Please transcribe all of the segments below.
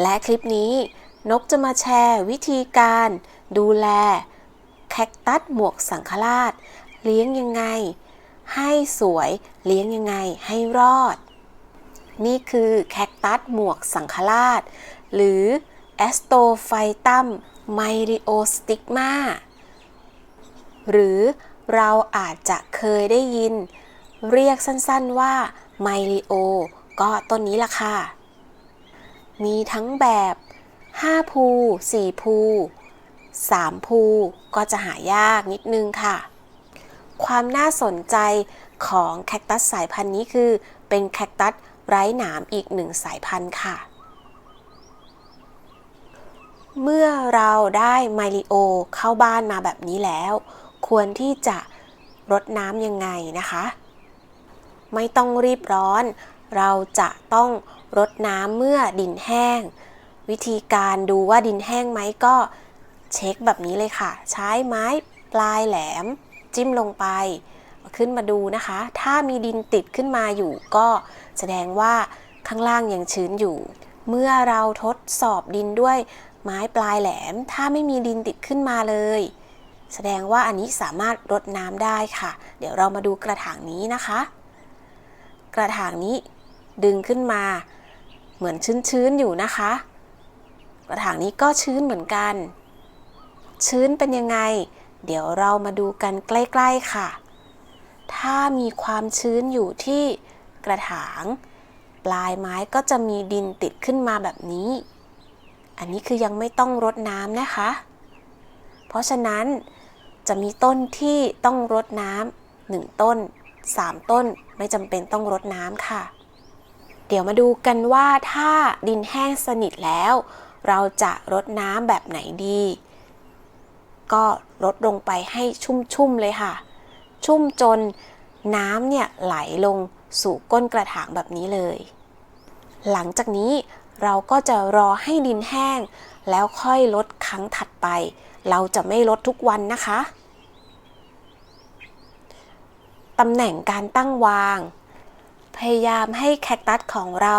และคลิปนี้นกจะมาแชร์วิธีการดูแล แคคตัสหมวกสังฆราช เลี้ยงยังไง ให้สวยเลี้ยงยังไงให้รอด นี่คือแคคตัสหมวกสังฆราช หรือ a s t o p h y t u m m y r i o s t i g m a หรือเราอาจจะเคยได้ยิน เรียกสั้นๆว่าไมลิโอก็ต้นนี้ล่ะค่ะ มีทั้งแบบ 5 ภู 4 ภู 3 ภูก็จะหายากนิดนึงค่ะ ความน่าสนใจของแคคตัสสายพันธุ์นี้คือ เป็นแคคตัสไร้หนามอีกหนึ่งสายพันธุ์ค่ะ เมื่อเราได้ไมลิโอเข้าบ้านมาแบบนี้แล้ว ควรที่จะรดน้ำยังไงนะคะ ไม่ต้องรีบร้อน เราจะต้องรดน้ำเมื่อดินแห้ง วิธีการดูว่าดินแห้งไหมก็เช็คแบบนี้เลยค่ะ ใช้ไม้ปลายแหลม จิ้มลงไป ขึ้นมาดูนะคะ ถ้ามีดินติดขึ้นมาอยู่ ก็แสดงว่าข้างล่างยังชื้นอยู่ เมื่อเราทดสอบดินด้วยไม้ปลายแหลม ถ้าไม่มีดินติดขึ้นมาเลย แสดงว่าอันนี้สามารถรดน้ำได้ค่ะ เดี๋ยวเรามาดูกระถางนี้นะคะ กระถางนี้ ดึงขึ้นมา เหมือนชื้นๆอยู่นะคะ กระถางนี้ก็ชื้นเหมือนกัน ชื้นเป็นยังไง เดี๋ยวเรามาดูกันใกล้ๆค่ะ ถ้ามีความชื้นอยู่ที่กระถาง ปลายไม้ก็จะมีดินติดขึ้นมาแบบนี้ อันนี้คือยังไม่ต้องรดน้ำนะคะ เพราะฉะนั้นจะมีต้นที่ต้องรดน้ำหนึ่งต้น 3 ต้นไม่จำเป็นต้องรดน้ำค่ะ เดี๋ยวมาดูกันว่าถ้าดินแห้งสนิทแล้ว เราจะรดน้ำแบบไหนดี ก็รดลงไปให้ชุ่มๆเลยค่ะ ชุ่มจนน้ำเนี่ยไหลลงสู่ก้นกระถางแบบนี้เลย หลังจากนี้เราก็จะรอให้ดินแห้ง แล้วค่อยลดครั้งถัดไป เราจะไม่ลดทุกวันนะคะตำแหน่งการตั้งวาง พยายามให้แคคตัสของเรา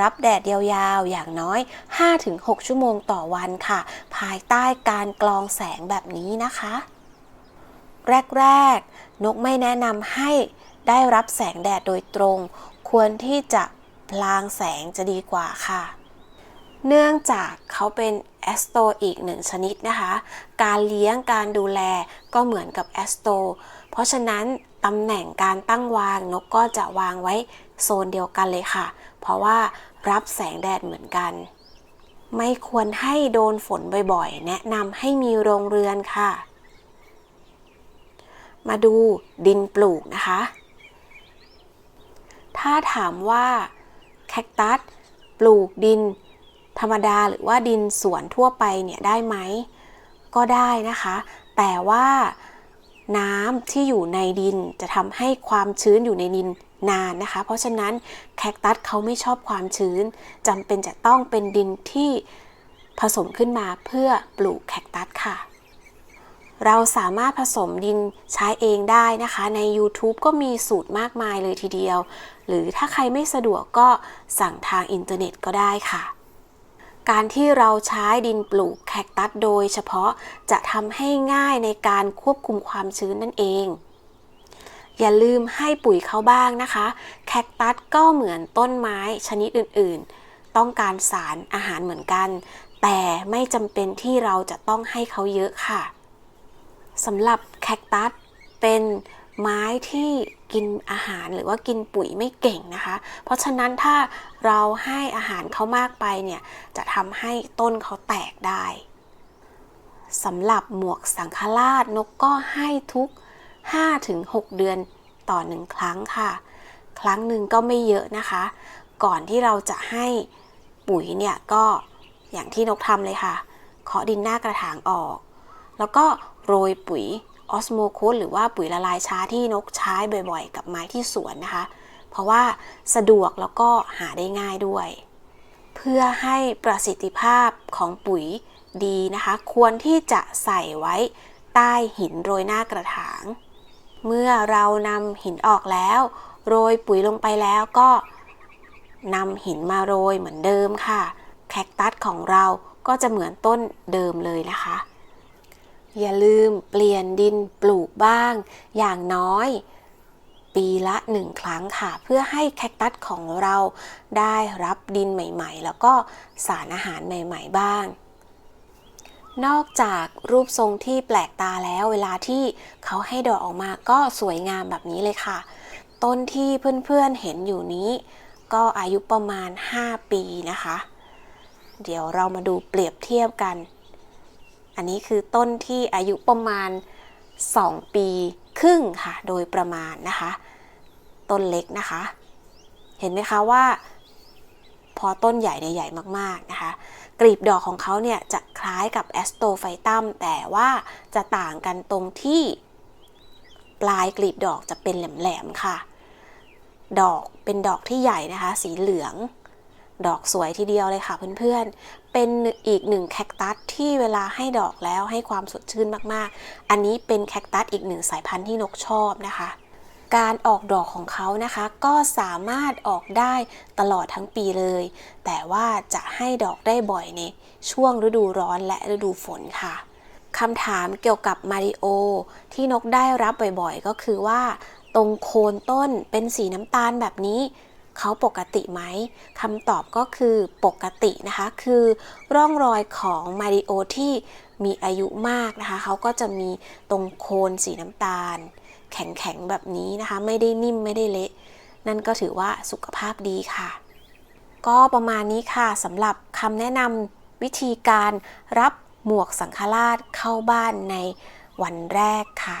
รับแดดยาวๆ อย่างน้อย 5-6 ชั่วโมงต่อวันค่ะ ภายใต้การกรองแสงแบบนี้นะคะ แรกๆ นกไม่แนะนำให้ได้รับแสงแดดโดยตรง ควรที่จะพลางแสงจะดีกว่าค่ะ เนื่องจากเขาเป็นแอสโตอีกหนึ่งชนิดนะคะ การเลี้ยงการดูแลก็เหมือนกับแอสโต เพราะฉะนั้นตำแหน่งการตั้งวางนกก็จะวางไว้โซนเดียวกันเลยค่ะ เพราะว่ารับแสงแดดเหมือนกัน ไม่ควรให้โดนฝนบ่อยๆ แนะนำให้มีโรงเรือนค่ะ มาดูดินปลูกนะคะ ถ้าถามว่าแคคตัสปลูกดิน ธรรมดาหรือว่าดินสวนทั่วไปเนี่ยได้ไหม ก็ได้นะคะ แต่ว่าน้ำที่อยู่ในดินจะทำให้ความชื้นอยู่ในดินนานนะคะ เพราะฉะนั้นแคคตัสเขาไม่ชอบความชื้นจำเป็นจะต้องเป็นดินที่ผสมขึ้นมาเพื่อปลูกแคคตัสค่ะ เราสามารถผสมดินใช้เองได้นะคะ ใน YouTube ก็มีสูตรมากมายเลยทีเดียว หรือถ้าใครไม่สะดวกก็สั่งทางอินเทอร์เน็ตก็ได้ค่ะ การที่เราใช้ดินปลูกแคคตัสโดยเฉพาะจะทำให้ง่ายในการควบคุมความชื้นนั่นเอง อย่าลืมให้ปุ๋ยเขาบ้างนะคะ แคคตัสก็เหมือนต้นไม้ชนิดอื่นๆ ต้องการสารอาหารเหมือนกัน แต่ไม่จำเป็นที่เราจะต้องให้เขาเยอะค่ะสำหรับแคคตัสเป็นไม้ที่ กินอาหารหรือว่ากินปุ๋ยไม่เก่งนะคะ เพราะฉะนั้นถ้าเราให้อาหารเขามากไปเนี่ยจะทำให้ต้นเขาแตกได้สำหรับหมวกสังฆราชนกก็ให้ทุก 5-6 เดือนต่อหนึ่งครั้งค่ะ ครั้งหนึ่งก็ไม่เยอะนะคะ ก่อนที่เราจะให้ปุ๋ยเนี่ยก็อย่างที่นกทำเลยค่ะเคาะดินหน้ากระถางออก แล้วก็โรยปุ๋ย ออสโมโคสหรือว่าปุ๋ยละลายช้าที่นกใช้บ่อยๆ กับไม้ที่สวนนะคะ เพราะว่าสะดวกแล้วก็หาได้ง่ายด้วย เพื่อให้ประสิทธิภาพของปุ๋ยดีนะคะ ควรที่จะใส่ไว้ใต้หินโรยหน้ากระถาง เมื่อเรานำหินออกแล้ว โรยปุ๋ยลงไปแล้วก็นำหินมาโรยเหมือนเดิมค่ะ แคคตัสของเราก็จะเหมือนต้นเดิมเลยนะคะ อย่าลืมเปลี่ยนดินปลูกบ้าง อย่างน้อย ปีละหนึ่งครั้งค่ะ เพื่อให้แคคตัสของเราได้รับดินใหม่ๆ แล้วก็สารอาหารใหม่ๆบ้าง นอกจากรูปทรงที่แปลกตาแล้วเวลาที่เขาให้ดอกออกมาก็สวยงามแบบนี้เลยค่ะ ต้นที่เพื่อนๆเห็นอยู่นี้ ก็อายุประมาณ 5 ปีนะคะ เดี๋ยวเรามาดูเปรียบเทียบกัน อันนี้คือต้นที่อายุประมาณ 2 ปีครึ่งค่ะ โดยประมาณนะคะ ต้นเล็กนะคะ เห็นไหมคะว่า พอต้นใหญ่เนี่ยใหญ่มากๆนะคะ กลีบดอกของเขาเนี่ยจะคล้ายกับแอสโตไฟตัมแต่ว่าจะต่างกันตรงที่ปลายกลีบดอกจะเป็นแหลมๆค่ะ ดอกเป็นดอกที่ใหญ่นะคะ สีเหลือง ดอกสวยทีเดียวเลยค่ะเพื่อนๆ เป็นอีกหนึ่งแคคตัสที่เวลาให้ดอกแล้วให้ความสดชื่นมากๆ อันนี้เป็นแคคตัสอีกหนึ่งสายพันธุ์ที่นกชอบนะคะ การออกดอกของเขานะคะ ก็สามารถออกได้ตลอดทั้งปีเลย แต่ว่าจะให้ดอกได้บ่อยในช่วงฤดูร้อนและฤดูฝนค่ะคำถามเกี่ยวกับมาริโอที่นกได้รับบ่อยๆ ก็คือว่า ตรงโคนต้นเป็นสีน้ำตาลแบบนี้ เขาปกติไหมคำตอบก็คือปกตินะคะ คือร่องรอยของมาริโอที่มีอายุมากนะคะ เขาก็จะมีตรงโคนสีน้ำตาล แข็งๆแบบนี้นะคะ ไม่ได้นิ่มไม่ได้เละ นั่นก็ถือว่าสุขภาพดีค่ะ ก็ประมาณนี้ค่ะสำหรับคำแนะนำวิธีการรับหมวกสังฆราชเข้าบ้านในวันแรกค่ะ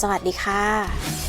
สวัสดีค่ะ